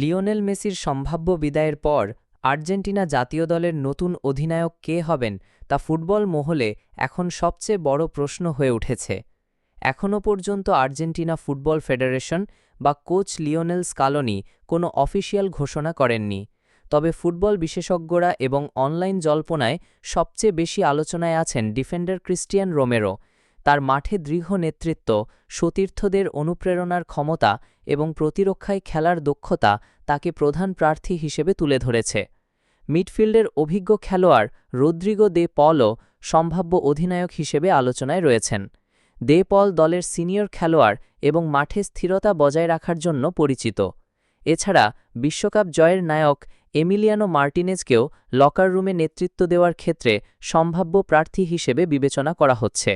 Lionel মেসির সম্ভাব্য বিদায়ের পর আর্জেন্টিনা জাতীয় দলের নতুন অধিনায়ক কে হবেন তা ফুটবল মহলে এখন সবচেয়ে বড় প্রশ্ন হয়ে উঠেছে। এখনও পর্যন্ত আর্জেন্টিনা ফুটবল ফেডারেশন বা কোচ লিওনেল স্কালোনি কোনো অফিসিয়াল ঘোষণা করেননি। তবে ফুটবল বিশেষজ্ঞরা এবং অনলাইন জল্পনায় সবচেয়ে বেশি আলোচনায় আছেন ডিফেন্ডার ক্রিস্টিয়ান রোমেরো। তার মাঠে দৃঢ় নেতৃত্ব, সতীর্থদের অনুপ্রেরণার ক্ষমতা এবং প্রতিরক্ষায় খেলার দক্ষতা তাকে প্রধান প্রার্থী হিসেবে তুলে ধরেছে। মিডফিল্ডের অভিজ্ঞ খেলোয়াড় রদ্রিগো দে পলও সম্ভাব্য অধিনায়ক হিসেবে আলোচনায় রয়েছেন। দে পল দলের সিনিয়র খেলোয়াড় এবং মাঠে স্থিরতা বজায় রাখার জন্য পরিচিত। এছাড়া বিশ্বকাপ জয়ের নায়ক এমিলিয়ানো মার্টিনেজকেও লকার রুমে নেতৃত্ব দেওয়ার ক্ষেত্রে সম্ভাব্য প্রার্থী হিসেবে বিবেচনা করা হচ্ছে।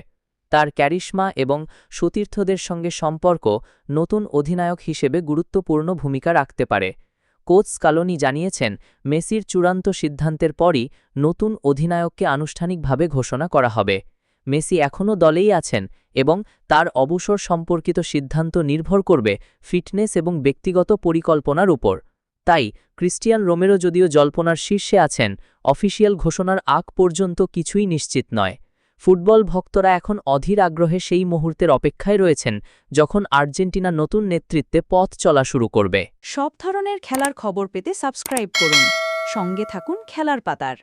তার ক্যারিশমা এবং সতীর্থদের সঙ্গে সম্পর্ক নতুন অধিনায়ক হিসেবে গুরুত্বপূর্ণ ভূমিকা রাখতে পারে। কোচ স্কালোনি জানিয়েছেন, মেসির চূড়ান্ত সিদ্ধান্তের পরই নতুন অধিনায়ককে আনুষ্ঠানিকভাবে ঘোষণা করা হবে। মেসি এখনও দলেই আছেন এবং তার অবসর সম্পর্কিত সিদ্ধান্ত নির্ভর করবে ফিটনেস এবং ব্যক্তিগত পরিকল্পনার উপর। তাই ক্রিস্টিয়ান রোমেরো যদিও জল্পনার শীর্ষে আছেন, অফিসিয়াল ঘোষণার আগ পর্যন্ত কিছুই নিশ্চিত নয়। ফুটবল ভক্তরা এখন অধীর আগ্রহে সেই মুহূর্তের অপেক্ষায় রয়েছেন, যখন আর্জেন্টিনা নতুন নেতৃত্বে পথ চলা শুরু করবে। সব ধরনের খেলার খবর পেতে সাবস্ক্রাইব করুন। সঙ্গে থাকুন খেলার পাতার।